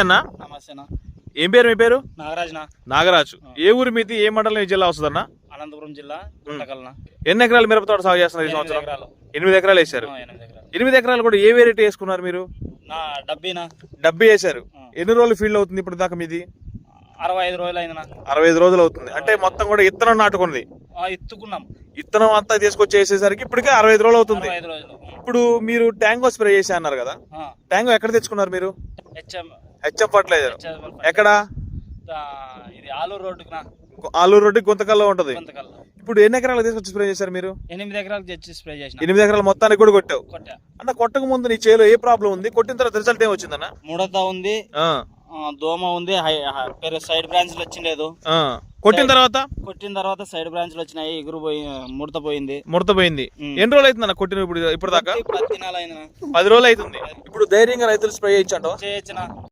అన్న. నమస్తేనా ఏం పేరు మీ పేరు? నాగరాజునా. నాగరాజు. ఏ ఊరి మీది? ఏ మండలం ఏ జిల్లా వస్తుందన్న? అనంతపురం జిల్లా గుంటకల్న. ఎన్ని ఎకరాలు మిరప తోట సాగు చేస్తున్నారు ఈ సంవత్సరం? ఎనిమిది ఎకరాలు వేశారు. ఎనిమిది ఎకరాలు. కూడా ఏ వేరైటీ వేసుకున్నారు మీరు? డబ్బీనా డబ్బీ వేశారు. ఎన్ని రోజులు ఫీల్డ్ అవుతుంది ఇప్పుడు దాకా మీది? అరవై ఐదు రోజులు అయిందినా అరవై ఐదు రోజులు అవుతుంది. అంటే మొత్తం కూడా ఇత్తనం ఇత్తుకున్నాం. ఇత్తనం అంతా తీసుకొచ్చి వేసేసరికి ఇప్పటికే అరవై ఐదు రోజులు అవుతుంది. ఇప్పుడు మీరు ట్యాంగో స్ప్రే చేసి అన్నారు కదా. ట్యాంగో ఎక్కడ తెచ్చుకున్నారు మీరు? HM fertilizer. ఎక్కడ? ఇది ఆలూరు రోడ్డుకునా ఆలూరు రోడ్డు గుంతకల్లో ఉంటది. ఇప్పుడు ఎన్ని ఎకరాలు తీసుకొచ్చి స్ప్రే చేశారు మీరు? ఎనిమిది ఎకరాలకు తెచ్చి స్ప్రే చేసిన. ఎనిమిది ఎకరాలు మొత్తానికి కూడా కొట్టావు. కొట్టా. అన్న కొట్టక ముందు నీ చేలో ఏ ప్రాబ్లం ఉంది? కొట్టిన తర్వాత రిజల్ట్ ఏం వచ్చిందన్న ముడత ఉంది. దోమ ఉంది. సైడ్ బ్రాంచ్లు వచ్చిండలేదు. కొట్టిన తర్వాత? కొట్టిన తర్వాత సైడ్ బ్రాంచ్లు వచ్చినాయి. ఎగురు పోయి ముడత పోయింది. ముడత పోయింది. ఎన్ని రోజులు అవుతుందన్న కొట్టిన ఇప్పుడు ఇప్పుడు దాకా పది రోజులు అవుతుంది. ఇప్పుడు ధైర్యంగా రైతులు స్ప్రే చేయించండి. చేయొచ్చునా